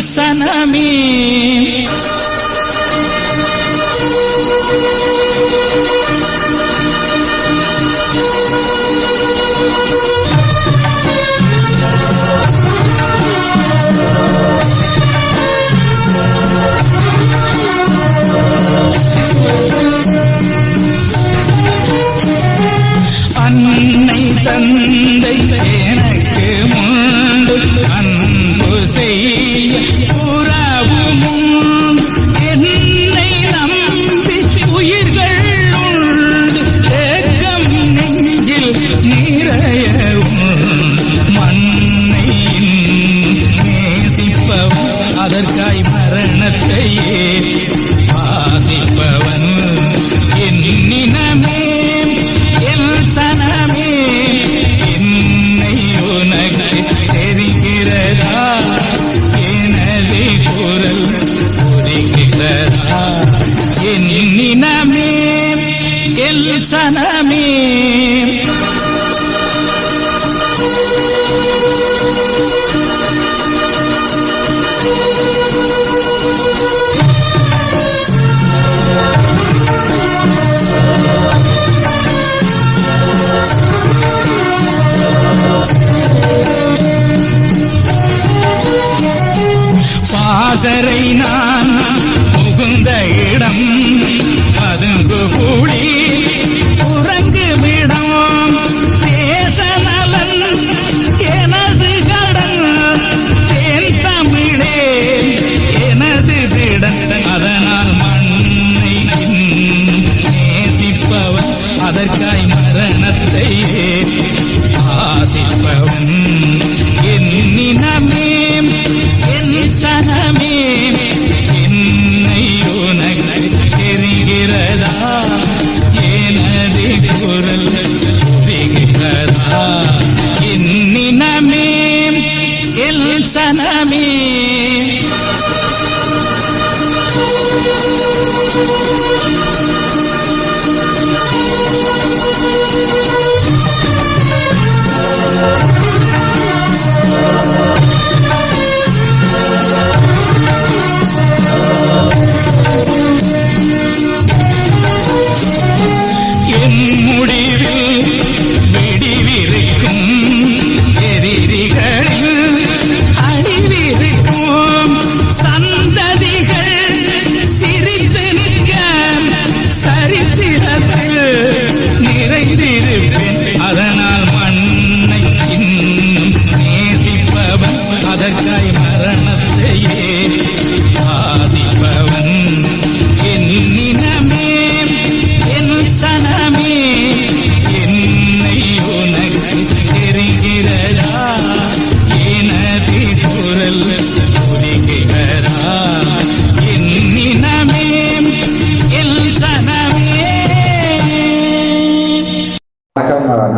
சனமே. தந்தை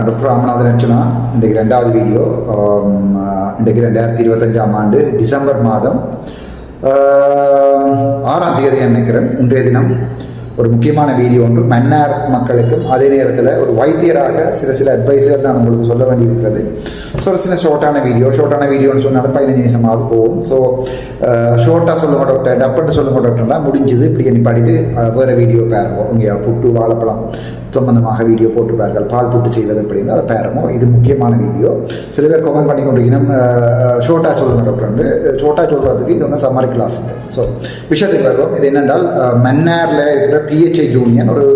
டாக்டர் ராமநாதன் அர்ச்சனா இன்றைக்கு ரெண்டாவது வீடியோ இன்றைக்கு ரெண்டாயிரத்தி இருபத்தஞ்சாம் ஆண்டு டிசம்பர் மாதம் ஆறாம் தேதி நினைக்கிறேன் இன்றைய தினம் ஒரு முக்கியமான வீடியோ ஒன்று மன்னார் மக்களுக்கும் அதே நேரத்தில் ஒரு வைத்தியராக சில சில அட்வைஸர் நான் உங்களுக்கு சொல்ல வேண்டியிருக்கிறது ஸோ ஒரு சின்ன ஷார்ட்டான வீடியோ ஷார்ட்டான வீடியோன்னு சொன்னாலும் பதினஞ்சு நிமிஷமாவது போகும் ஸோ ஷார்ட்டாக சொல்லுங்க டாக்டர் டப்புன்னு சொல்லுங்க டாக்டர்லாம் முடிஞ்சது இப்படி எண்ணி வேறு அஹ், வீடியோ பாருங்க இங்கே புட்டு வாழைப்பழம் சம்பந்தமாக வீடியோ போட்டிருப்பார்கள் பால் புட்டு செய்வது அப்படின்னு அதை பேரமோ இது முக்கியமான வீடியோ. சில பேர் கமெண்ட் பண்ணி கொண்டிருக்கணும் ஷோட்டா சொல்லுங்க டாக்டர் வந்து. ஷோட்டா சொல்கிறதுக்கு இது ஒன்று சம்மர் கிளாஸ் ஸோ விஷயத்துக்கு வருவோம் இது என்னென்றால் மன்னாரில் இருக்கிற பிஹெச்ஐ யூனியன் ஒரு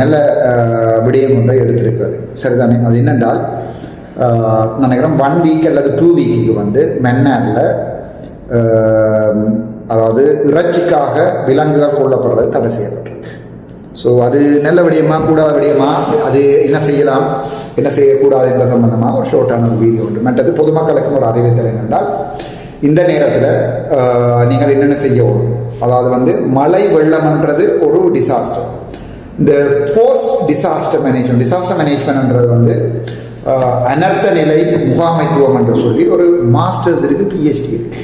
நல்ல விடயம் ஒன்றை எடுத்திருக்கிறது. சரிதானே? அது என்னென்றால் நினைக்கிறேன் ஒன் வீக் அல்லது டூ வீக்குக்கு வந்து மன்னாரில் அதாவது இறைச்சிக்காக விலங்குகள் கொல்லப்படுறது தடை செய்யப்பட்டிருக்கு ஸோ அது நல்ல விடயமா கூடாத விடயமா அது என்ன செய்யலாம் என்ன செய்யக்கூடாது என்ற சம்பந்தமாக ஒரு ஷோர்ட்டான ஒரு வீடியோ உண்டு. மற்றது பொதுமக்களுக்கும் ஒரு அறிவித்தல் என்னென்றால் இந்த நேரத்தில் நீங்கள் என்னென்ன செய்யணும் அதாவது வந்து மழை வெள்ளம்ன்றது ஒரு டிசாஸ்டர் இந்த போஸ்ட் டிசாஸ்டர் மேனேஜ்மெண்ட் டிசாஸ்டர் மேனேஜ்மெண்ட்ன்றது வந்து அனர்த்த நிலை முகாமைத்துவம் என்று சொல்லி ஒரு மாஸ்டர்ஸ் இருக்கு பிஹெச்டி இருக்கு.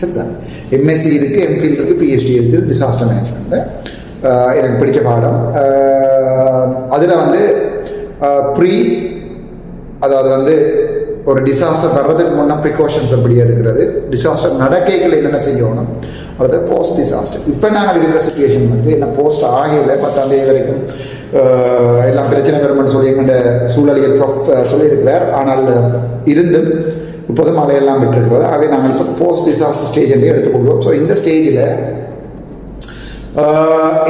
சரிதான். எம்எஸ்சி இருக்கு எம்ஃபில் இருக்கு பிஹெச்டி இருக்கு டிசாஸ்டர் மேனேஜ்மெண்ட்டு எனக்கு பிடிச்ச பாடம். அதில் வந்து ப்ரீ அதாவது வந்து ஒரு டிசாஸ்டர் வர்றதுக்கு முன்னே ப்ரிகாஷன்ஸ் எப்படி எடுக்கிறது டிசாஸ்டர் நடக்கைகள் என்னென்ன செய்யணும் அடுத்து போஸ்ட் டிசாஸ்டர் இப்போ நாங்கள் இருக்கிற சுச்சுவேஷன் வந்து என்ன போஸ்ட் ஆகையில் பத்தாம் தேதி வரைக்கும் எல்லாம் பிரச்சனை வரும்னு சொல்லி எங்கள்கிட்ட சூழலியல் ப்ரொஃப் சொல்லியிருக்கிறார். ஆனால் இருந்தும் இப்போது மழையெல்லாம் விட்டுருக்கிறது. ஆகவே நாங்கள் இப்போ போஸ்ட் டிசாஸ்டர் ஸ்டேஜ் என்று எடுத்துக்கொள்வோம். ஸோ இந்த ஸ்டேஜில்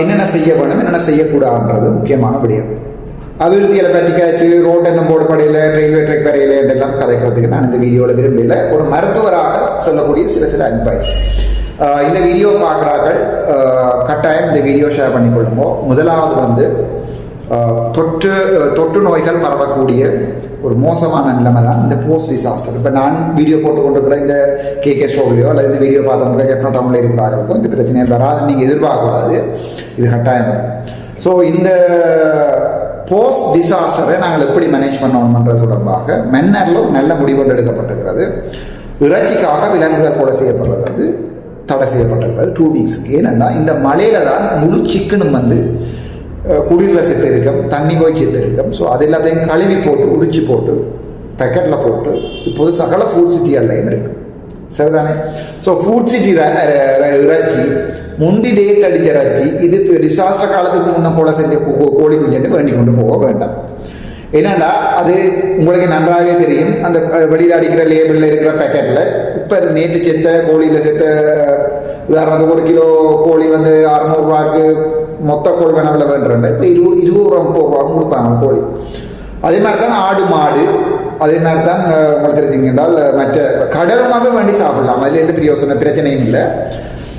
என்னென்ன செய்ய வேணும் என்னென்ன செய்யக்கூடாதுன்றது முக்கியமான விடயம். அபிவிருத்தியில் பற்றிக்காச்சு ரோட் என்ன போர்டு படையில் ரயில்வே ட்ரெக் வரையில் என்றெல்லாம் கதைக்கிறதுக்கு நான் இந்த வீடியோவில் விரும்பல. ஒரு மருத்துவராக சொல்லக்கூடிய சில சில அட்வைஸ் இந்த வீடியோ பார்க்குறார்கள். கட்டாயம் இந்த வீடியோ ஷேர் பண்ணிக்கொள்ளுமோ முதலாவது வந்து தொற்று தொற்று நோய்கள் பரவக்கூடிய ஒரு மோசமான நிலைமை தான் இந்த போஸ்ட் டிசாஸ்டர் இப்போ நான் வீடியோ போட்டு கொண்டிருக்கிற இந்த கே கே ஷோவிலையோ அல்லது இந்த வீடியோ பார்த்தவங்க எஃப்னா டவுனில் இருக்கிறார்களுக்கோ இந்த பிரச்சனையை வராது நீங்கள் எதிர்பார்க்கக்கூடாது. இது கட்டாயம். ஸோ இந்த போஸ்ட் டிசாஸ்டரை நாங்கள் எப்படி மேனேஜ் பண்ணணுன்றது தொடர்பாக மென்னரில் ஒரு நல்ல முடிவு எடுக்கப்பட்டிருக்கிறது. இறைச்சிக்காக விலங்குகள் கொலை செய்யப்படுறது வந்து தடை செய்யப்பட்டிருக்கிறது டூ வீக்ஸ்க்கு ஏனென்னா இந்த மலையில தான் முழு சிக்கனும் வந்து குளிரில் செத்து இருக்கும் தண்ணி போய் செத்து இருக்கும் ஸோ அது எல்லாத்தையும் கழுவி போட்டு உரிச்சு போட்டு பேக்கெட்டில் போட்டு இப்போது சகல ஃபுட் சிட்டி எல்லாம் இருக்கு. சரிதானே? ஸோ ஃபுட் சிட்டி இறைச்சி முந்தி டேட் அடித்த இறைச்சி இது டிசாஸ்டர் காலத்துக்கு முன்ன கொலை செஞ்ச கோழி குஞ்சுன்னு வேண்டி கொண்டு போக வேண்டாம். என்னடா அது உங்களுக்கு நன்றாகவே தெரியும். அந்த வெளியில் அடிக்கிற லேபிளில் இருக்கிற பேக்கெட்டில் இப்போ அது நேற்று செத்த கோழியில் செத்த உதாரணத்துக்கு ஒரு கிலோ கோழி வந்து அறநூறுவாக்கு மொத்த கொள்வனவில் வேண்டுறேன் இப்போ இருபது இருபது ரூபா முப்பது ரூபா கொடுப்பாங்க கோழி. அதே மாதிரி தான் ஆடு மாடு. அதே மாதிரி தான் அஹ், உங்களுக்கு மற்ற கடல் உணவு வேண்டி சாப்பிடலாம். அதில் எந்த பிரயோசன பிரச்சனையும் இல்லை.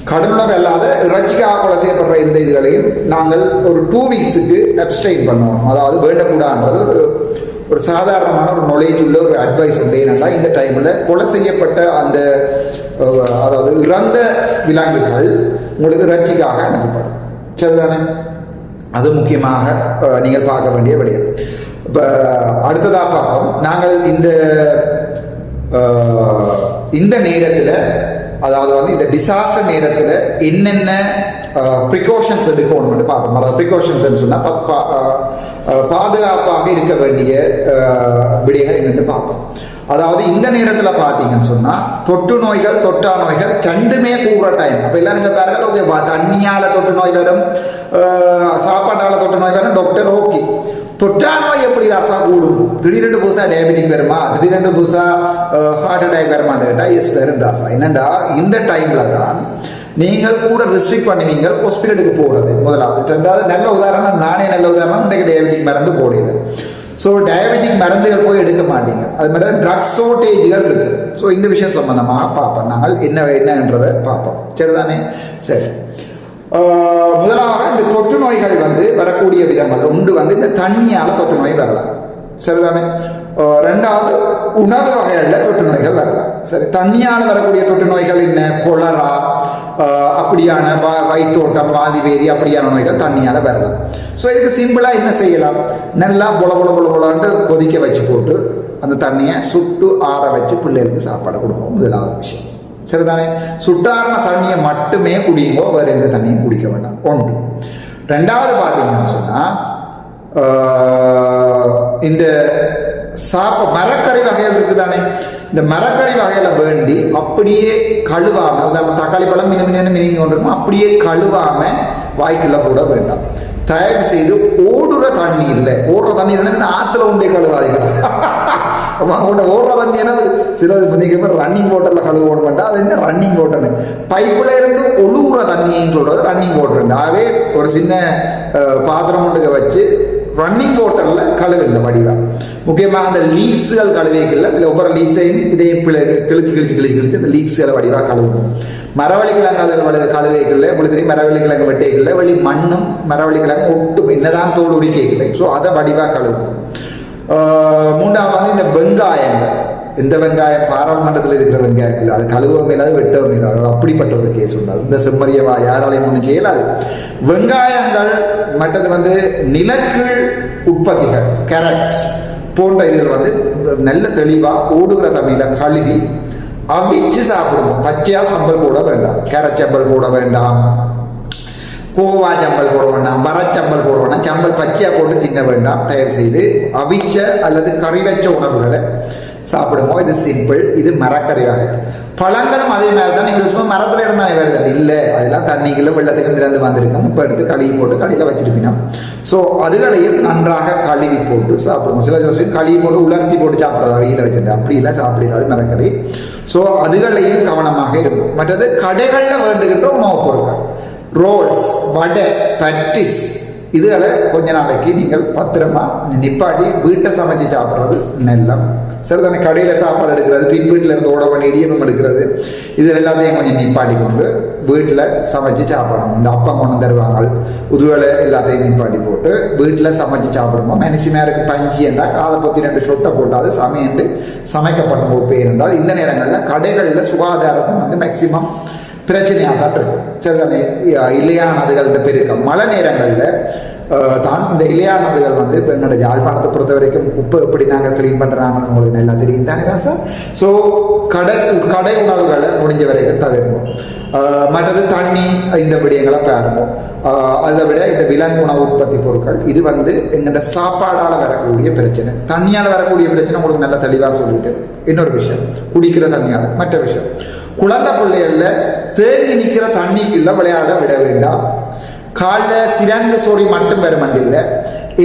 கடல் உணவு அல்லாத இறைச்சிக்காக கொலை செய்யப்படுற இந்த இதுகளையும் நாங்கள் ஒரு டூ வீக்ஸுக்கு அப்டைன் பண்ணுவோம் அதாவது வேண்டக்கூடாதுன்றது ஒரு ஒரு சாதாரணமான ஒரு knowledge உள்ள ஒரு அட்வைஸ் உண்டு. ஏன்னா இந்த டைமில் கொலை செய்யப்பட்ட அந்த அதாவது இறந்த விலங்குகள் உங்களுக்கு இறைச்சிக்காக அனுப்பப்படும். சரிதானே அது முக்கியமாக நீங்கள் பார்க்க வேண்டிய விடயம். இப்போ அடுத்ததாக பார்ப்போம். நாங்கள் இந்த இந்த நேரத்தில் அதாவது வந்து இந்த டிசாஸ்டர் நேரத்தில் என்னென்ன ப்ரிகாஷன்ஸ் எடுக்கணும்னு பார்ப்போம். அதாவது ப்ரிகாஷன்ஸ் சொன்னால் பாதுகாப்பாக இருக்க வேண்டிய அஹ், விடயங்கள் என்னென்னு பார்ப்போம். அதாவது இந்த நேரத்தில் பார்த்தீங்கன்னு சொன்னால் தொற்று நோய்கள் தொற்றா நோய்கள் ரெண்டுமே கூடுற டைம் அப்போ எல்லாரும் இங்கே பாருங்கள் ஓகே தண்ணியால் தொற்று நோய் வரும் சாப்பாட்டால் தொற்று நோய் வரும் டாக்டர் ஓகே தொற்றா நோய் எப்படி ராசா கூடும்? திடீரெண்டு புதுசாக டயபெட்டிக் வருமா? திடீரெண்டு புதுசாக ஹார்ட் அட்டாக் வருமான்னு கேட்டால் எஸ் வரும் ராசா. என்னண்டா? இந்த டைமில் தான் நீங்கள் கூட ரெஸ்ட்ரிக்ட் பண்ணுவீங்க ஹாஸ்பிட்டலுக்கு போகிறது முதலாவது. ரெண்டாவது நல்ல உதாரணம் நானே நல்ல உதாரணம் இன்றைக்கு டயபெட்டிக் மருந்து போடுது ஸோ டயபெட்டிக் மருந்துகள் போய் எடுக்க மாட்டீங்க. அது மாதிரி ட்ரக் ஷோர்டேஜ்கள் இருக்கு. ஸோ இந்த விஷயம் சம்மந்தமாக பார்ப்போம். நாங்கள் என்ன என்னன்றதை பார்ப்போம். சரிதானே? சரி. முதலாக இந்த தொற்று நோய்கள் வந்து வரக்கூடிய விதங்கள். ஒன்று வந்து இந்த தண்ணியால் தொற்று நோய் வரலாம். சரிதானே? ரெண்டாவது உணவு வகைகளில் தொற்று நோய்கள் வரலாம். சரி தண்ணியால் வரக்கூடிய தொற்று நோய்கள் என்ன? கொலரா அப்படியான வா வைத்தோட்டம் பாதிவேதி அப்படியான நோய்கள் தண்ணியால் வரலாம் ஸோ இதுக்கு சிம்பிளாக என்ன செய்யலாம்? நல்லா பொல பொல பொல பொலன்ட்டு கொதிக்க வச்சு போட்டு அந்த தண்ணியை சுட்டு ஆற வச்சு பிள்ளைகளுக்கு சாப்பாடு கொடுக்கும் முதலாவது விஷயம். சரிதானே? சுட்டாரண தண்ணியை மட்டுமே குடியுங்கோ வேறு எந்த தண்ணியும் குடிக்க வேண்டாம். ஒன்று. ரெண்டாவது பார்த்தீங்கன்னு சொன்னால் இந்த சாப்ப மரக்கறி வகைகள் இருக்குதானே? இந்த மரக்கறி வகையில வேண்டி அப்படியே கழுவாம உதாரணம் தக்காளி பழம் மினி மினி மினிங்க கொண்டிருக்கும் அப்படியே கழுவாம வாய்க்குள்ள போட வேண்டாம். தயவு செய்து ஓடுற தண்ணீர்ல ஓடுற தண்ணீர் ஆத்துல உண்டே கழுவாதீங்க. அவங்களோட ஓடுற தண்ணி என்ன சிலது பார்த்தீங்க ரன்னிங் வாட்டர்ல கழுவணும் வேண்டாம் அது என்ன ரன்னிங் வாட்டர்னு பைப்பில் இருந்து ஒழுகுற தண்ணின்னு சொல்கிறது ரன்னிங் வாட்டர் ஒரு சின்ன பாத்திரம் ஒன்றுக்கு வச்சு ரன்னிங் வாட்டரில் கழுவு இந்த வடிவாக முக்கியமாக அந்த லீக்ஸுகள் கழுவிக்கல இதில் ஒவ்வொரு லீக்ஸையும் இதே பிழை கிழிச்சு கிழிச்சு கிழிச்சு கிழிச்சு அந்த லீக்ஸுகளை வடிவாக கழுவும் மரவள்ளி கிழங்கு அதில் வள கழுவைகளில் உங்களுக்கு தெரியும் மரவள்ளி கிழங்கு வெட்டைகளில் வெளி மண்ணும் மரவள்ளி கிழங்கு ஒட்டும் என்னதான் தோல் உரிக்கைகளை ஸோ அதை வடிவாக கழுவும் மூன்றாவது இந்த வெங்காயங்கள். இந்த வெங்காயம்? பாராளுமன்றத்தில் இருக்கிற வெங்காயம் இல்லை அது கழுவவும் இல்லாது வெட்டவும் இல்லாது அப்படிப்பட்ட ஒரு கேஸ் உண்டு இந்த செம்மறியவா யாராலையும் ஒன்றும் செய்யலாது. வெங்காயங்கள் மற்றது வந்து நிலக்கீழ் உற்பத்திகள் கேரட் போன்ற இதில் வந்து நல்ல தெளிவாக ஓடுகிற தண்ணியில் கழுவி அவிச்சு சாப்பிடுவோம் பச்சையா சம்பல் போட வேண்டாம். கேரட் சம்பல் போட வேண்டாம். கோவா சம்பல் போட வேண்டாம். வரச்சம்பல் போட வேண்டாம். சம்பல் பச்சையா போட்டு தின்ன வேண்டாம். தயவு செய்து அவிச்ச அல்லது கறி வச்ச உணவுகளை சாப்பிடுங்க. இது சிம்பிள் இது மரக்கறி வகை பழங்களும் அதே மாதிரி தான் நீங்கள் சும்மா மரத்தில் இருந்தாலே வருது இல்லை அதெல்லாம் தண்ணிக்குள்ள வெள்ளத்துக்கு திறந்து வந்திருக்கும். இப்போ எடுத்து கழுவி போட்டு கடையில் வச்சிருப்பீங்க ஸோ அதுகளையும் நன்றாக கழுவி போட்டு சாப்பிடுவோம் சில ஜோசி கழுவி போட்டு உலர்த்தி போட்டு சாப்பிட்றதா வெயில் வச்சுட்டு. அப்படி இல்லை சாப்பிடாது மரக்கறி ஸோ அதுகளையும் கவனமாக இருக்கும் மற்றது கடைகளில் வேண்டுகின்ற உணவுப் பொருட்கள். ரோல்ஸ் வடை பட்டிஸ் இதுகளை கொஞ்ச நாளைக்கு நீங்கள் பத்திரமா நிப்பாட்டி வீட்டை சமைச்சு சாப்பிட்றது நல்லம். சரிதானே கடையில் சாப்பாடு எடுக்கிறது பின் வீட்டில் இருந்து ஓட பண்ணி இடியப்பம் எடுக்கிறது இது எல்லாத்தையும் கொஞ்சம் நிப்பாட்டி கொண்டு வீட்டில் சமைச்சு சாப்பிடணும். இந்த அப்பம் கொண்டு தருவாங்க. உதுவலை எல்லாத்தையும் நிப்பாட்டி போட்டு வீட்டில் சமைச்சு சாப்பிடுவோம் மனசு நேருக்கு பஞ்சி என்றால் காதை பற்றி ரெண்டு சொட்டை போட்டாது சமையண்டு சமைக்கப்படும் போய் என்றால் இந்த நேரங்களில் கடைகளில் சுகாதாரம் வந்து மேக்சிமம் பிரச்சனையாக தான் இருக்கும் சரிதானே இலையான நதிகள்கிட்ட பெருக்கம் மழை நேரங்களில் தான் இந்த இளையா நதிகள் வந்து இப்போ என்னோட யாழ்ப்பாணத்தை பொறுத்த வரைக்கும் குப்பை எப்படி நாங்கள் க்ளீன் பண்ணுறாங்கன்னு உங்களுக்கு நல்லா தெரியும் தானே ராசா? ஸோ கடை கடை உணவுகளை முடிஞ்ச வரைக்கும் தவிர்ப்போம். மற்றது தண்ணி இந்த விடயங்களை பாருவோம். அதை விட இந்த விலங்கு உணவு உற்பத்தி பொருட்கள் இது வந்து எங்கள்ட சாப்பாடால் வரக்கூடிய பிரச்சனை. தண்ணியால் வரக்கூடிய பிரச்சனை உங்களுக்கு நல்லா தெளிவாக சொல்லிட்டு இன்னொரு விஷயம் குடிக்கிற தண்ணியால் மற்ற விஷயம். குழந்தை பிள்ளைகளில் தேங்கி நிற்கிற தண்ணிக்குள்ள விளையாட விட வேண்டாம். காலில் சிறங்கு சோடி மட்டும் வருமண்டில்ல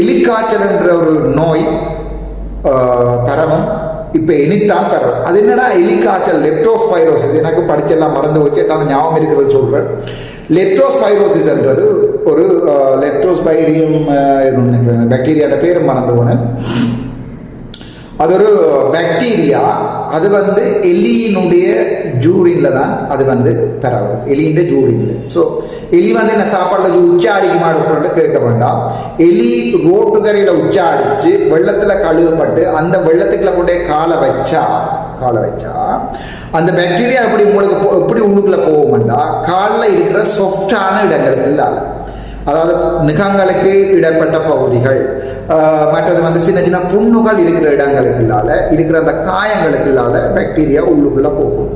எலிக்காய்ச்சல் என்ற ஒரு நோய் பரவும் இப்போ இனித்தான் பரவும் அது என்னடா எலிக்காய்ச்சல் லெப்டோஸ்பைரோசிஸ் எனக்கு படிச்செல்லாம் மறந்து வச்சு நான் ஞாபகம் இருக்கிறது சொல்கிறேன் லெப்டோஸ்பைரோசிஸ் என்றது ஒரு லெப்டோஸ்பைரியம் பேக்டீரியாட பேரும் மறந்து போனேன். அது ஒரு பாக்டீரியா அது வந்து எலியினுடைய ஜூரின்ல தான் அது வந்து பரவும் எலியின் ஜூரின்ல. ஸோ எலி வந்து என்ன சாப்பாடுல உச்சாடிக்கு மாடு கேட்க வேண்டாம். எலி ரோட்டுக்கரையில் உச்சாடிச்சு வெள்ளத்துல கழுவப்பட்டு அந்த வெள்ளத்துக்குள்ள கொண்டே காலை வச்சா காலை வச்சா அந்த பாக்டீரியா எப்படி உங்களுக்கு போ- எப்படி உள்ளுக்குள்ள போகும்டா? காலில் இருக்கிற சாஃப்டான இடங்களுக்கு இல்லாத அதாவது நிகங்களுக்கு இடப்பட்ட பகுதிகள். மற்றது வந்து சின்ன சின்ன புண்ணுகள் இருக்கிற இடங்களுக்குள்ளால இருக்கிற அந்த காயங்களுக்குள்ளால பாக்டீரியா உள்ளுக்குள்ள போகும்.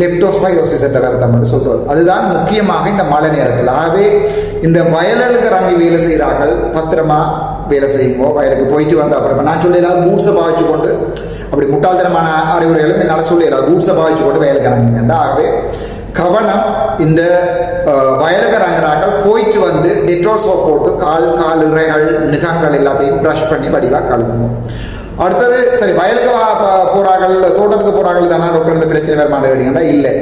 லெப்டோஸ்பைரோசிஸ் என்ற கருத்தம் என்று சொல்றோம். அதுதான் முக்கியமாக இந்த மழை நேரத்தில். ஆகவே இந்த வயலுக்கு இறங்கி வேலை செய்கிறார்கள் பத்திரமா வேலை செய்யுமோ வயலுக்கு போயிட்டு வந்த அப்புறமா நான் சொல்லலாம் பூட்ஸை பாவிச்சு கொண்டு அப்படி முட்டாள்தனமான அறிவுரைகளும் என்னால் சொல்லலாம் பூட்ஸை பாவிச்சு கொண்டு வயலுக்கு இறங்குங்கண்டா ஆகவே கவனம் இந்த அஹ், வயலுக்கு போயிட்டு வந்து டெட்ரோல் சோப் போட்டு கால் கால் இறைகள் நிகங்கள் எல்லாத்தையும் ப்ரஷ் பண்ணி வடிவாக கழுவணும் அடுத்தது சரி வயலுக்கு வா- தோட்டத்துக்கு போறார்கள் தானே? ரொம்ப இந்த பிரச்சனை வேறு மாட்டேங்கிறீங்கன்னா இல்லை.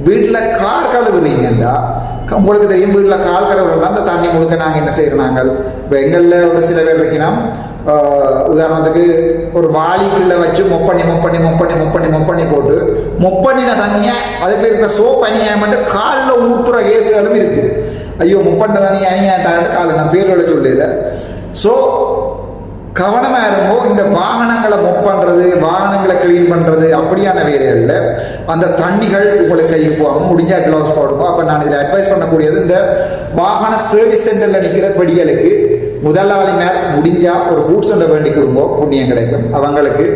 வீட்டில் கார் கழுவுறீங்கன்னா உங்களுக்கு தெரியும் வீட்டில் கால் கழுவுறோம்னா அந்த தண்ணி முழுக்க நாங்கள் என்ன செய்கிறாங்க இப்போ எங்களில் ஒரு சில பேர் வைக்கணும் உதாரணத்துக்கு ஒரு வாளிக்குள்ள வச்சு மொப்பண்ணி மொப்பண்ணி மொப்பண்ணி மொப்பண்ணி மொப்பண்ணி போட்டு மொப்பண்ணின தண்ணியை அதுக்கு இருக்கிற சோப் அணியாயம் மட்டும் காலில் ஊத்துற கேஸுகளும் இருக்கு. ஐயோ முப்பண்ட தண்ணி அணியாட்டான்னு காலை நான் பேரோட சொல்லல ஸோ கவனமாக இருக்கும் இந்த வாகனங்களை மொப் பண்ணுறது வாகனங்களை க்ளீன் பண்ணுறது அப்படியான வேலைகளில் அந்த தண்ணிகள் உங்களுக்கு கையில் போகாமல் முடிஞ்சால் க்ளவுஸ் போடுங்க. அப்போ நான் இதில் அட்வைஸ் பண்ணக்கூடியது இந்த வாகன சர்வீஸ் சென்டரில் நிற்கிற படிகளுக்கு முதலாளி மேல் ஒரு பூட்ஸ் ஒன்றை வேண்டி கொடுங்கோ புண்ணியம் கிடைக்கும். அவங்களுக்கு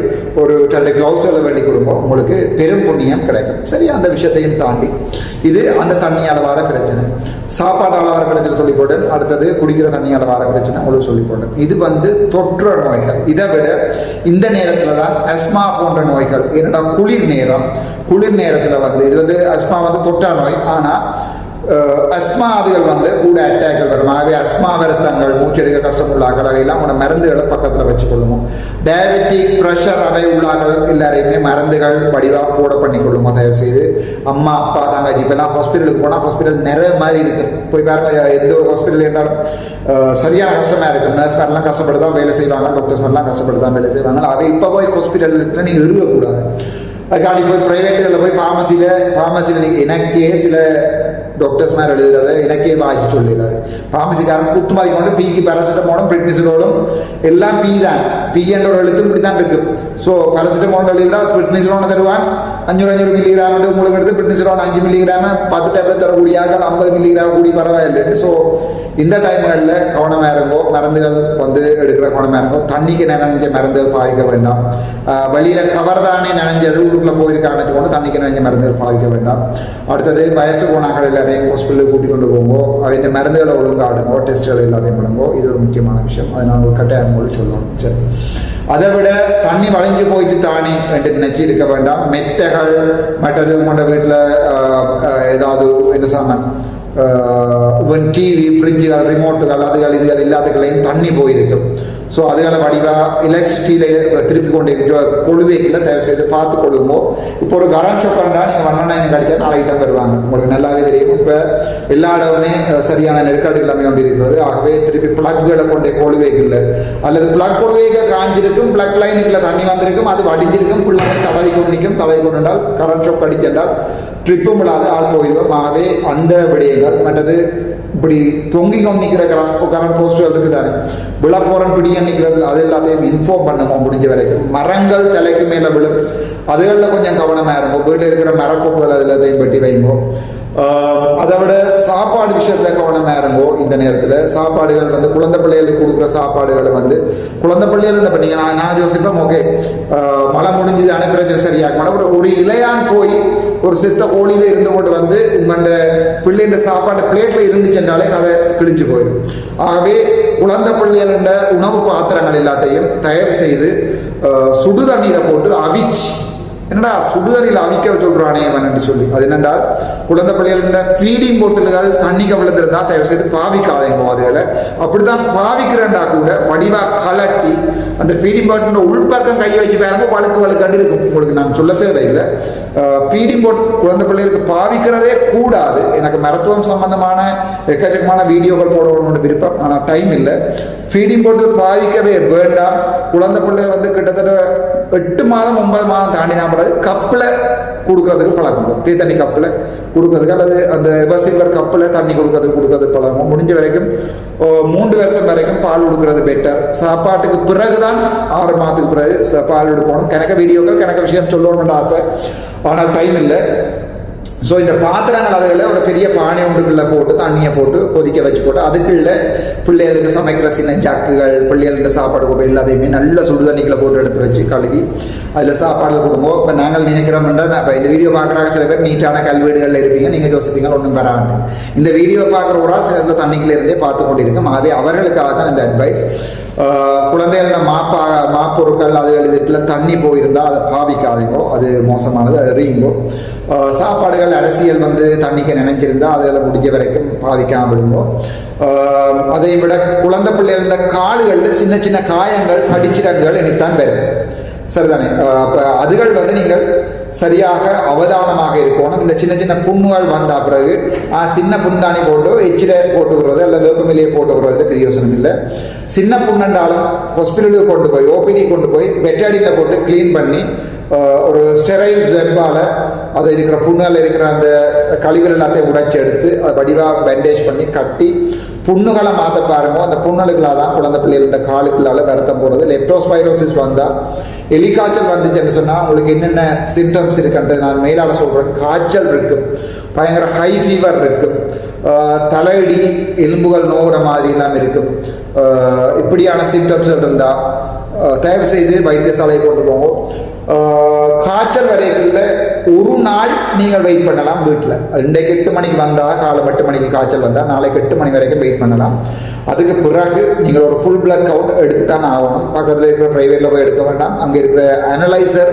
ஒரு ரெண்டு க்ளவுஸ்களை வேண்டி கொடுங்க உங்களுக்கு பெரும் புண்ணியம் கிடைக்கும். சரி அந்த விஷயத்தையும் தாண்டி. இது அந்த தண்ணியால் வர பிரச்சனை. சாப்பாட்டால் வர பிரச்சனை சொல்லி போட்டேன். அடுத்தது குடிக்கிற தண்ணியால் வர பிரச்சனை உங்களுக்கு சொல்லி போட்டேன். இது வந்து தொற்று நோய்கள். இதை விட இந்த நேரத்தில் தான் அஸ்மா போன்ற நோய்கள் என்னடா குளிர் நேரம்? குளிர் நேரத்தில் வந்து இது வந்து அஸ்மா வந்து தொற்றா நோய். ஆனால் அஹ் அஸ்மா வந்து கூட அட்டாக்கள் வரும் ஆகவே அஸ்மா வருத்தங்கள் மூச்செடுக்க கஷ்டம் உள்ளாக்கள் அவையெல்லாம் உங்களோட மருந்துகளை பக்கத்தில் வச்சுக்கொள்ளுமோ டயபெட்டிக் ப்ரெஷர் அவை உள்ளாக்கள் எல்லாரையுமே மருந்துகள் வடிவாக போட பண்ணிக்கொள்ளுமோ தயவு செய்து அம்மா அப்பா தாங்க இப்போலாம் ஹாஸ்பிட்டலுக்கு போனால் ஹாஸ்பிட்டல் நிறைய மாதிரி இருக்குது போய் பாருங்க எந்த ஒரு ஹாஸ்பிட்டல் என்றாலும் சரியான கஷ்டமாக இருக்கும் நர்ஸ் மாதிரிலாம் கஷ்டப்பட்டு தான் வேலை செய்வாங்க டாக்டர்ஸ் மாதிரிலாம் கஷ்டப்பட்டு தான் வேலை செய்வாங்க அவை இப்போ போய் ஹாஸ்பிட்டலில் நீங்கள் இருக்கக்கூடாது அதுக்காண்டி போய் ப்ரைவேட்டுகளில் போய் ஃபார்மசியில் ஃபார்மசியில் நீங்கள் எனக்கே சில டாக்டர்ஸ் மாதிரி எழுதுறத எனக்கே வாய்ச்சி சொல்லிடாது ஃபார்மசிக்காரன் குத்து மாதிரி கொண்டு பிக்கு பேராசிட்டமோலும் பிரிட்னிசிலோடும் எல்லாம் பி தான் பி என்ற ஒரு அஞ்சூறு அஞ்சூறு மில்லிகிராம் உங்களுக்கு எடுத்து பிரிட்னிசிலோன் அஞ்சு மில்லிகிராம பத்து டேப்லெட் தரக்கூடியாக ஐம்பது மில்லிகிராம் கூடி பரவாயில்லை ஸோ இந்த டைம்களில் கவனமாக இருங்கோ மருந்துகள் வந்து எடுக்கிற கவனமாக இருக்கும் தண்ணிக்கு நனைஞ்ச மருந்துகள் பாவிக்க வேண்டாம் வழியில் கவர் தானே நனைஞ்சது உள்ளுக்குள்ளே போயிருக்கானது கொண்டு தண்ணிக்கு நனைஞ்ச மருந்துகள் பாவிக்க வேண்டாம் அடுத்தது வயசு போனாக்கள் எல்லாரையும் ஹாஸ்பிட்டலுக்கு கூட்டிக் கொண்டு போங்கோ அவங்க மருந்துகளை ஒழுங்காடுங்கோ டெஸ்ட்டுகள் எல்லாத்தையும் பண்ணுங்கோ இது ஒரு முக்கியமான விஷயம் அதனால் ஒரு கட்டாயம் போல சொல்லணும் சரி அதை விட தண்ணி வளைஞ்சு போயிட்டு தானே என்று நினைச்சு இருக்க வேண்டாம். மெத்தைகள் மற்றது உங்களோட வீட்டில் ஏதாவது என்ன சாமான் டிவி ஃப்ரிட்ஜுகள் ரிமோட்டுகள் அதுகள் இதுகள் எல்லாத்துக்களையும் தண்ணி போயிருக்கும். ஸோ அதுக்கான வடிவாக எலக்ட்ரிசிட்டியில் திருப்பி கொண்டு கொழுவைக்குள்ள தயவு செய்து பார்த்து கொள்ளுமோ இப்போ ஒரு கரான் ஷாப் பண்ணால் நீங்கள் வண்ணா எனக்கு அடித்தா நாளைக்கு தான் வருவாங்க. உங்களுக்கு நல்லாவே தெரியும். இப்போ எல்லா இடமுமே சரியான நெருக்கடி இல்லாமல் கொண்டு இருக்கிறது ஆகவே திருப்பி பிளக்குகளை கொண்டே கொழுவைக்குள்ள அல்லது பிளக் கொழுவைக காஞ்சிருக்கும் பிளக் லைனுக்குள்ள தண்ணி வந்திருக்கும் அது வடிஞ்சிருக்கும் பிள்ளைங்க தடவி கொண்டு நிற்கும் தடவி கொண்டால் கரண்ட் ஷாப் அடிச்சென்றால் ட்ரிப்பும் இல்லாத ஆள் போயிடுவோம் ஆகவே அந்த விடயங்கள் மற்றது இப்படி தொங்கி கொண்டு நிற்கிற கரஸ் கரண்ட் போஸ்டர் இருக்குது தானே விழப்போரன் பிடிக்க நிற்கிறது அது எல்லாத்தையும் இன்ஃபார்ம் பண்ணுவோம் முடிஞ்ச வரைக்கும். மரங்கள் தலைக்கு மேலே விழும். அதுகளில் கொஞ்சம் கவனமாக இருக்கும் வீட்டில் இருக்கிற மரக்கொப்புகள் அதில் எல்லாத்தையும் வெட்டி வைப்போம் அதை விட சாப்பாடு விஷயத்தில் கவனமாக இருங்கோ இந்த நேரத்தில். சாப்பாடுகள் வந்து குழந்தை பிள்ளைகளுக்கு கொடுக்குற சாப்பாடுகளை வந்து குழந்தை பிள்ளைகள் என்ன பண்ணீங்க? நான் நான் யோசிப்பேன் ஓகே. மழை முடிஞ்சது அனுப்புறது சரியாகும்? ஒரு ஒரு இளையான் போய் ஒரு சித்த கோழியில இருந்து கொண்டு வந்து உங்களோட பிள்ளைன்ற சாப்பாடு பிளேட்ல இருந்துச்சுன்றாலே அதை கிழிஞ்சு போயிடும். ஆகவே குழந்தை பிள்ளைகள உணவு பாத்திரங்கள் எல்லாத்தையும் தயார் செய்து சுடு தண்ணீரை போட்டு அவிச்சு என்னடா சுடுதலில் அவிக்க சொல்றானே அவன் என்று சொல்லி. அது என்னென்றால் குழந்தை பிள்ளைகள் ஃபீடிங் போட்டில்கள் தண்ணி கவிழ்ந்திருந்தா தயவு செய்து பாவிக்காதேங்க அதுகளை அப்படித்தான் பாவிக்கிறேன்டா கூட வடிவா கலட்டி அந்த ஃபீடிங் பாட்டில் உள்பக்கம் கையை வச்சு பாருங்க வழுக்கு வழுக்காண்டு இருக்கும். உங்களுக்கு நான் சொல்ல தேவையில்லை. ஃபீடிங் போட் குழந்தை பிள்ளைகளுக்கு பாவிக்கிறதே கூடாது. எனக்கு மருத்துவம் சம்பந்தமான எக்கச்சக்கமான வீடியோக்கள் போடணும்னு விருப்பம். ஆனால் டைம் இல்லை. ஃபீடிங் போட்டில் பாவிக்கவே வேண்டாம். குழந்தை பிள்ளை வந்து கிட்டத்தட்ட எட்டு மாதம் ஒன்பது மாதம் தாண்டினா பிறகு கப்பில் கொடுக்கறதுக்கு பழக்கம் தீ தண்ணி கப்பில் கொடுக்கறதுக்கு அல்லது அந்த விவசாயிகள் கப்பில் தண்ணி கொடுக்கறதுக்கு கொடுக்கறதுக்கு பழகும் முடிஞ்ச வரைக்கும் மூன்று வருஷம் வரைக்கும் பால் கொடுக்கறது பெட்டர் சாப்பாட்டுக்கு பிறகு தான் ஆறு மாதத்துக்கு பிறகு பால் எடுக்கணும் கணக்க வீடியோக்கள் கணக்க விஷயம் சொல்லணும்னு ஆசை ஆனால் டைம் இல்லை ஸோ இந்த பாத்திரங்கள் அதில் ஒரு பெரிய பானை ஒன்றுக்குள்ள போட்டு தண்ணியை போட்டு கொதிக்க வச்சு போட்டு அதுக்குள்ள பிள்ளைகளுக்கு சமைக்கிற சின்ன ஜாக்குகள் பிள்ளைகளுக்கு சாப்பாடு கொடுப்போம் எல்லாத்தையுமே நல்ல சுடு தண்ணிக்குள்ள போட்டு எடுத்து வச்சு கழுவி அதில் சாப்பாடு கொடுப்போம் இப்போ நாங்கள் நினைக்கிறோம்னா இப்போ இந்த வீடியோ பார்க்குறாங்க சில பேர் நீட்டான கல்வீடுகளில் இருப்பீங்க நீங்கள் யோசிப்பீங்க ஒன்றும் வராண்டு இந்த வீடியோ பார்க்குற ஒரு ஆள் சில இடத்துல இருந்தே பார்த்து கொண்டிருக்கோம். ஆகவே அவர்களுக்காக தான் இந்த அட்வைஸ் குழந்தைகளோட மாப்பா மாப்பொருட்கள் அது இதுக்குள்ள தண்ணி போயிருந்தால் அதை பாவிக்காதீங்கோ. அது மோசமானது அது எறியுங்கோ சாப்பாடுகள் அரசியல் வந்து தண்ணிக்கு நினைச்சிருந்தா அதுகளை முடிஞ்ச வரைக்கும் பாவிக்காம விடுங்கோ. அதை விட குழந்தை பிள்ளைகளோட கால்களில் சின்ன சின்ன காயங்கள் கடிச்சிடங்கள் எனக்குத்தான் வரும். சரிதானே? அப்போ அதுகள் வந்து நீங்கள் சரியாக அவதானமாக இருக்கணும். இந்த சின்ன சின்ன புண்ணுகள் வந்த பிறகு சின்ன புண்தாணி போட்டு எச்சில போட்டு விடுறது இல்லை வேப்பமிலையை போட்டு விடுறதுல பெரிய யோசனை இல்லை. சின்ன புண்ணண்டாலும் ஹாஸ்பிட்டலுக்கு கொண்டு போய் ஓபிடி கொண்டு போய் பெட்டாடியில் போட்டு க்ளீன் பண்ணி ஒரு ஸ்டெரைல் வெப்பால் அதை இருக்கிற புண்ணுகள் இருக்கிற அந்த கழிவுகள் எல்லாத்தையும் உடைச்சி எடுத்து அதை வடிவாக பேண்டேஜ் பண்ணி கட்டி புண்ணுகளை மாற்ற பாருங்க. அந்த புண்ணுகளாக தான் குழந்தை பிள்ளைகளோட காலுக்குள்ளால வருத்தம் போகிறது லெப்டோஸ்பைரோசிஸ் வந்தால் எலிகாய்ச்சல் வந்துச்சுன்னு சொன்னால் உங்களுக்கு என்னென்ன சிம்டம்ஸ் இருக்குன்ட்டு நான் மேலாட சொல்கிறேன் காய்ச்சல் இருக்கும் பயங்கர ஹை ஃபீவர் இருக்கும் தலையடி எலும்புகள் நோகிற மாதிரி எல்லாம் இருக்கும் இப்படியான சிம்டம்ஸ் இருந்தால் தயவு செய்து வைத்தியசாலையை கொண்டு போவோம் காய்ச்சல் வரைகளில் ஒரு நாள் நீங்கள் வெயிட் பண்ணலாம் வீட்டில் இன்றைக்கு எட்டு மணிக்கு வந்தால் காலை எட்டு மணிக்கு காய்ச்சல் வந்தால் நாளைக்கு எட்டு மணி வரைக்கும் வெயிட் பண்ணலாம். அதுக்கு பிறகு நீங்கள் ஒரு ஃபுல் பிளக் கவுண்ட் எடுத்து தான் ஆகணும். பக்கத்தில் இருக்கிற ப்ரைவேட்டில் போய் எடுக்க வேண்டாம். அங்கே இருக்கிற அனலைசர்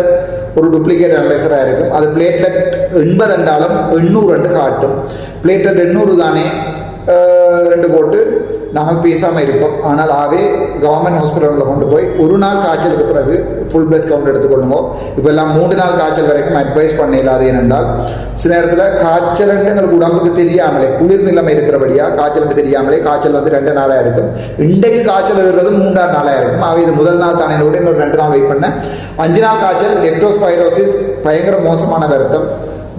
ஒரு டூப்ளிகேட் அனலைசராக இருக்கும். அது பிளேட்லெட் எண்பது என்றாலும் எண்ணூறு ரெண்டு காட்டும். பிளேட்லெட் எண்ணூறு தானே? ரெண்டு போட்டு நாங்கள் பேசாமல் இருப்போம். ஆனால் ஆவே கவர்மெண்ட் ஹாஸ்பிட்டலில் கொண்டு போய் ஒரு நாள் காய்ச்சலுக்கு பிறகு ஃபுல் பிளட் கவுண்ட் எடுத்துக்கொள்ளுங்க. இப்போ எல்லாம் மூணு நாள் காய்ச்சல் வரைக்கும் அட்வைஸ் பண்ண இல்லாது ஏனென்றால் சில நேரத்தில் காய்ச்சல் எங்களுக்கு உடம்புக்கு தெரியாமலே குளிர் நிலைமை இருக்கிறபடியாக காய்ச்சல் தெரியாமலே காய்ச்சல் வந்து ரெண்டு நாளாக இருக்கும். இன்றைக்கு காய்ச்சல் இருக்கிறது மூன்றாம் நாளாக இருக்கும். ஆகவே இது முதல் நாள் தானே விட இன்னொரு ரெண்டு நாள் வெயிட் பண்ணேன். அஞ்சு நாள் காய்ச்சல் லெப்டோஸ்பைரோசிஸ் பயங்கர மோசமான வருத்தம்.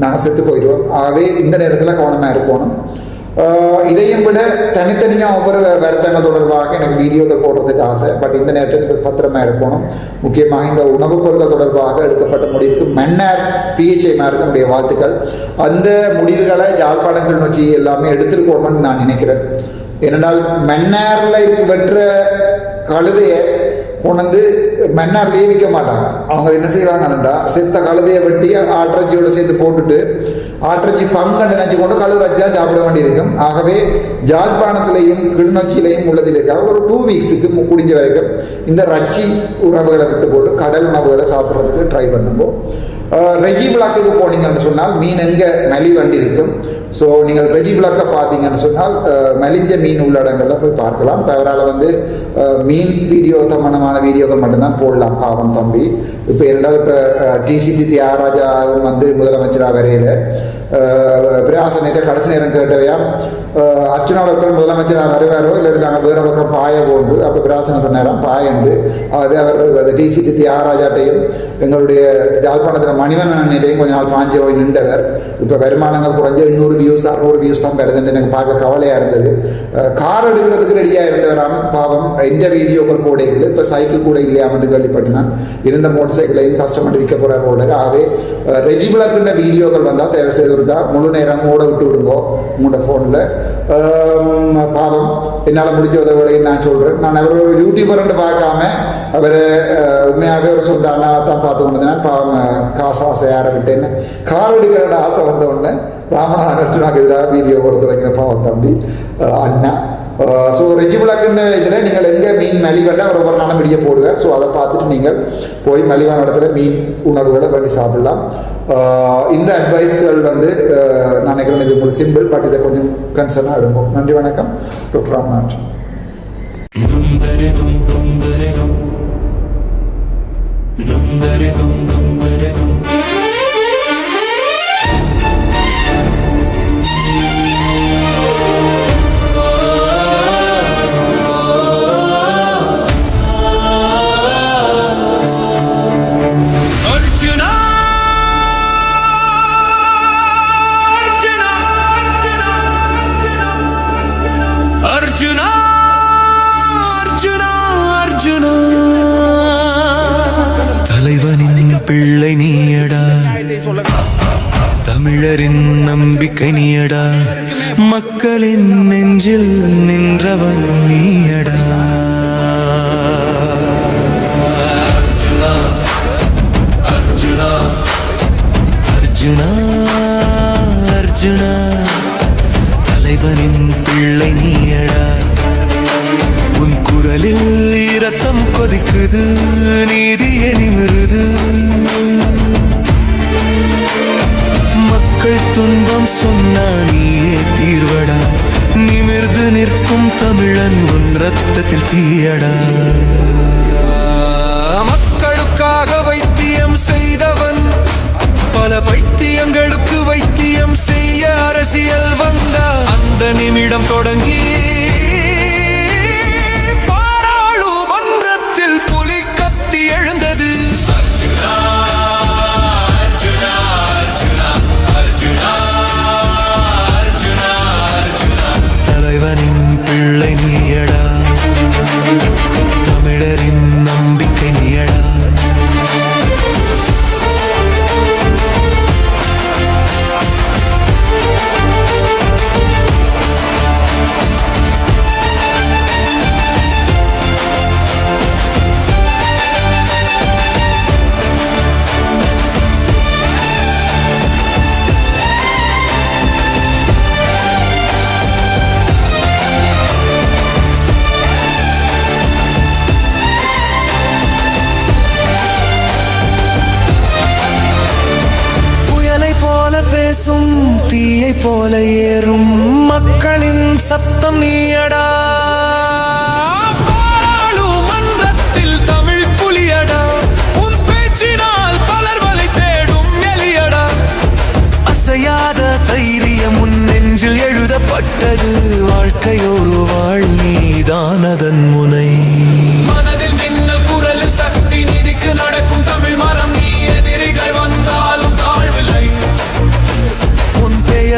நாங்கள் செத்து போயிடுவோம். ஆகவே இந்த நேரத்தில் கவனமாக இருக்கணும். இதையும் விட தனித்தனியாக ஒவ்வொரு வருத்தங்கள் தொடர்பாக எனக்கு வீடியோக்கள் போடுறதுக்கு ஆசை. பட் இந்த நேரத்தில் பத்திரமா இருக்கணும். முக்கியமாக இந்த உணவுப் பொருட்கள் தொடர்பாக எடுக்கப்பட்ட முடிவுக்கு மன்னர் பிஹெச்ஐ மாருக்கு வாழ்த்துக்கள். அந்த முடிவுகளை யாழ்ப்பாணங்கள் வச்சு எல்லாமே எடுத்துருக்கணும்னு நான் நினைக்கிறேன். ஏனென்றால் மன்னாரில் வெற்ற கழுதையை கொண்டு மன்னார்லேயே விற்க மாட்டாங்க. அவங்க என்ன செய்வாங்கன்னா செத்த கழுதையை வெட்டி ஆட்டிறச்சியோட சேர்த்து போட்டுட்டு ஆற்றச்சி பங்கண்டு நினைச்சு கொண்டு கழுவு சாப்பிட வேண்டியிருக்கும். ஆகவே ஜாழ்ப்பாணத்திலையும் கிளிநொச்சியிலையும் உள்ளதிலேக்காக ஒரு டூ வீக்ஸுக்கு முடிஞ்ச வரைக்கும் இந்த ரச்சி உணவுகளை விட்டு போட்டு கடல் உணவுகளை சாப்பிட்றதுக்கு ட்ரை பண்ணும்போது ரெஜி விளாக்குக்கு போனீங்கன்னு சொன்னால் மீன் எங்கே மலி வண்டி இருக்கும் ஸோ நீங்கள் வெஜி விளக்கை பார்த்தீங்கன்னு சொன்னால் அஹ், மலிஞ்ச மீன் உள்ள போய் பார்க்கலாம். இப்போ அவரால் வந்து மீன் வீடியோ சம்பந்தமான வீடியோக்கள் மட்டும்தான் போடலாம் பாவம் தம்பி. இப்போ இருந்தாலும் இப்போ டிசிபி தியாகராஜாவும் வந்து முதலமைச்சராக வரையில் பிரகாசனிட்ட கடைசி நேரம் கேட்டவையா? அஹ், முதலமைச்சர் முதலமைச்சராக வருவாரோ? இல்லை நாங்கள் வேற பக்கம் பாய போண்டு. அப்போ பிரகாசன சொன்னாராம் பாயண்டு. அது அவர் அந்த டிசிபி தியாகராஜாட்டையும் எங்களுடைய யாழ்ப்பாணத்தில் மணிவண்ணன் நிலையும் கொஞ்ச நாள் பாஞ்சு போய் நின்றவர். இப்போ வருமானங்கள் குறைஞ்ச எண்ணூறு வியூஸ் அறுநூறு வியூஸ் தான் பெறுதுன்னு எனக்கு பார்க்க கவலையாக இருந்தது. கார் எடுக்கிறதுக்கு ரெடியாக இருந்தவராம். பாவம் எந்த வீடியோக்கள் கூட இல்லை. இப்போ சைக்கிள் கூட இல்லையாமன்னு கேள்விப்பட்டினான். இருந்த மோட்டர் சைக்கிளையும் கஷ்டப்பட்டு விற்க போகிறார் போல ஆகவே ரெஜிபுலக்குள்ள வீடியோக்கள் வந்தால் தேவை செய்திருக்கா முழு நேரம் மூட விட்டு விடுங்கோ உங்களோட ஃபோனில் பாவம் என்னால் முடிஞ்ச உதவிகளையும் நான் சொல்கிறேன் நான் அவர் ஒரு யூடியூபர்னு பார்க்காம அவர் உண்மையாகவே ஒரு சொந்த அண்ணாவை தான் பார்த்து கொண்டதுனா பாவம் காசு ஆசை ஆரம்பிட்டேன்னு கார் எடுக்கிற ஆசை வந்த உடனே ராமநாதன் அர்ஜுனாக்கு எதிராக வீடியோ போட தொடங்கின பாவம் தம்பி அண்ணா. ஸோ ரெஜிபுலாக்குன்னு இதில் நீங்கள் எங்கே மீன் மலிவெல்லாம் அவர் ஒவ்வொரு நாளும் வெளியே போடுவார் ஸோ அதை பார்த்துட்டு நீங்கள் போய் மலிவான இடத்துல மீன் உணவுகளை பண்ணி சாப்பிடலாம் இந்த அட்வைஸ்கள் வந்து நான் நினைக்கிறேன் இது உங்களுக்கு சிம்பிள் பட் இதை கொஞ்சம் கன்சர்னாக எடுப்போம் நன்றி வணக்கம் டாக்டர் ராம்நாத் பிள்ளை நீயடா. தமிழரின் நம்பிக்கை நீயடா. மக்களின் நெஞ்சில் நின்றவன் நீயடா. அர்ஜுனா அர்ஜுனா. தலைவனின் பிள்ளை நீயடா. குரலில் இரத்தம் கொதிக்குது நீதி நிமிருது மக்கள் துன்பம் சொன்னா நீயே தீர்வடா. நிமிர்ந்து நிற்கும் தமிழன் உன் ரத்தத்தில் தீயடா. மக்களுக்காக வைத்தியம் செய்தவன் பல பைத்தியங்களுக்கு வைத்தியம் செய்ய அரசியல் வந்தா அந்த நிமிடம் தொடங்கி பேசும் தீயை போல ஏறும் மக்களின் சத்தம் நீயடா. பாராளுமன்றத்தில் தமிழ் புலியடா. உன் பேச்சினால் பலர்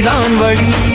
நீதான் வழி.